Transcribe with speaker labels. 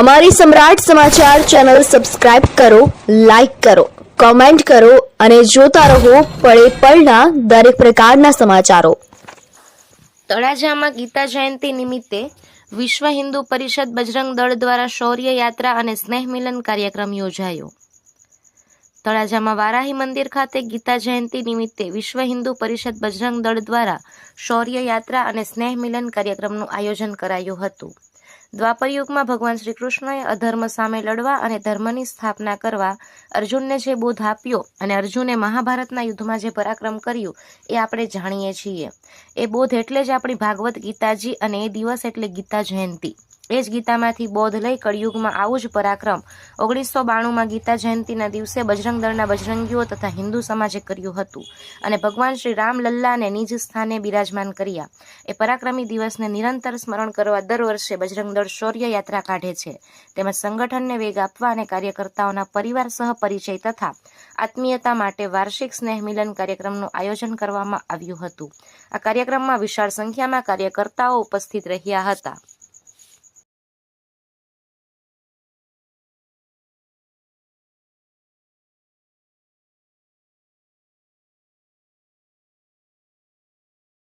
Speaker 1: અમારી Samrat Samachar channel subscribe કરો, like કરો, કોમેન્ટ કરો અને જોતા રહો પળે પળના દરેક પ્રકારના સમાચારો.
Speaker 2: તળાજામાં ગીતા જયંતિ નિમિત્તે વિશ્વ હિન્દુ પરિષદ બજરંગ દળ દ્વારા શૌર્ય યાત્રા અને સ્નેહ મિલન કાર્યક્રમ યોજાયો. તળાજામાં વારાહી મંદિર ખાતે ગીતા જયંતિ નિમિત્તે વિશ્વ હિન્દુ પરિષદ બજરંગ દળ દ્વારા શૌર્ય યાત્રા અને સ્નેહ મિલન કાર્યક્રમનું આયોજન કરાયું હતું. દ્વાપર યુગમાં ભગવાન શ્રી કૃષ્ણએ અધર્મ સામે લડવા અને ધર્મની સ્થાપના કરવા અર્જુનને જે બોધ આપ્યો અને અર્જુને મહાભારતના યુદ્ધમાં જે પરાક્રમ કર્યું, એ આપણે જાણીએ છીએ. એ બોધ એટલે જ આપણી ભાગવત ગીતાજી અને એ દિવસ એટલે ગીતા જયંતિ. એ જ ગીતામાંથી બોધ લઈ કળિયુગમાં આવું જ પરાક્રમ. ઓગણીસો બાણુંમાં ગીતા જયંતિના દિવસે બજરંગ દળના બજરંગીઓ તથા હિન્દુ સમાજે કર્યું હતું અને ભગવાન શ્રી રામ લલ્લાને નિજ સ્થાને બિરાજમાન કર્યા. એ પરાક્રમી દિવસને નિરંતર સ્મરણ કરવા દર વર્ષે બજરંગ દળ શૌર્ય યાત્રા કાઢે છે. તેમજ સંગઠનને વેગ આપવા અને કાર્યકર્તાઓના પરિવાર સહ પરિચય તથા આત્મીયતા માટે વાર્ષિક સ્નેહ મિલન કાર્યક્રમનું આયોજન કરવામાં આવ્યું હતું. આ કાર્યક્રમમાં વિશાળ સંખ્યામાં કાર્યકર્તાઓ ઉપસ્થિત રહ્યા હતા.